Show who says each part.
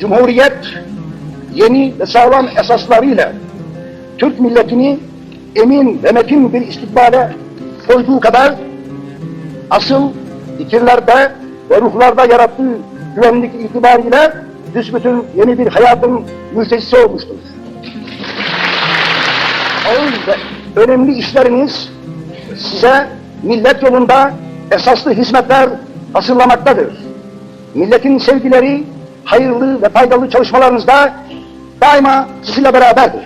Speaker 1: Cumhuriyet yeni ve sağlam esaslarıyla Türk milletini emin ve metin bir istikbale koyduğu kadar asıl fikirlerde ve ruhlarda yarattığı güvenlik itibariyle büsbütün yeni bir hayatın müjdecisi olmuştur. Ağır ve önemli işleriniz size millet yolunda esaslı hizmetler hazırlamaktadır. Milletin sevgileri, hayırlı ve faydalı çalışmalarınızda daima sizinle beraberdir.